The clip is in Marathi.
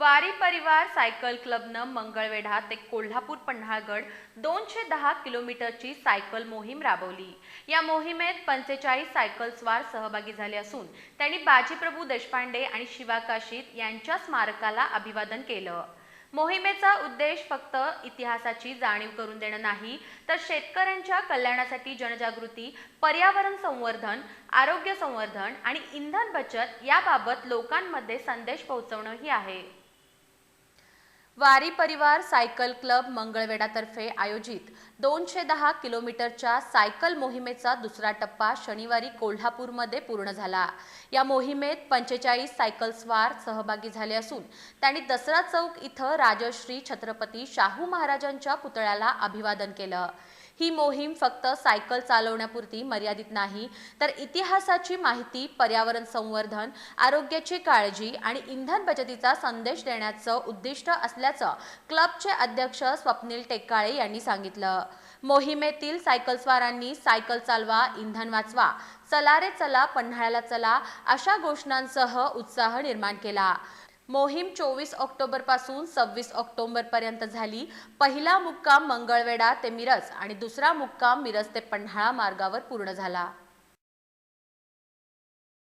वारी परिवार सायकल क्लबनं मंगळवेढा ते कोल्हापूर पन्हाळगड दोनशे दहा किलोमीटरची सायकल मोहीम राबवली. या मोहिमेत पंचेचाळीस सायकल स्वार सहभागी झाले असून त्यांनी बाजीप्रभू देशपांडे आणि शिवाकाशीत यांच्या स्मारकाला अभिवादन केलं. मोहिमेचा उद्देश फक्त इतिहासाची जाणीव करून देणं नाही तर शेतकऱ्यांच्या कल्याणासाठी जनजागृती पर्यावरण संवर्धन आरोग्य संवर्धन आणि इंधन बचत याबाबत लोकांमध्ये संदेश पोहोचवणंही आहे. वारी परिवार सायकल क्लब मंगळवेढातर्फे आयोजित दोनशे दहा किलोमीटरच्या सायकल मोहिमेचा दुसरा टप्पा शनिवारी कोल्हापूरमध्ये पूर्ण झाला. या मोहिमेत पंचेचाळीस सायकल स्वार सहभागी झाले असून त्यांनी दसरा चौक इथं राजश्री छत्रपती शाहू महाराजांच्या पुतळ्याला अभिवादन केलं. ही मोहीम फक्त सायकल चालवण्यापुरती मर्यादित नाही. तर इतिहासाची माहिती पर्यावरण संवर्धन आरोग्याची काळजी आणि इंधन बचतीचा संदेश देण्याचं उद्दिष्ट असल्याचं क्लबचे अध्यक्ष स्वप्नील टेकाळे यांनी सांगितलं. मोहिमेतील सायकलस्वारांनी सायकल चालवा इंधन वाचवा चला रे चला पन्हाळ्याला चला अशा घोषणांसह उत्साह निर्माण केला. मोहीम चोवीस ऑक्टोबरपासून सव्वीस ऑक्टोबर पर्यंत झाली. पहिला मुक्काम मंगळवेढा ते मिरज आणि दुसरा मुक्काम मिरज ते पन्हाळा मार्गावर पूर्ण झाला.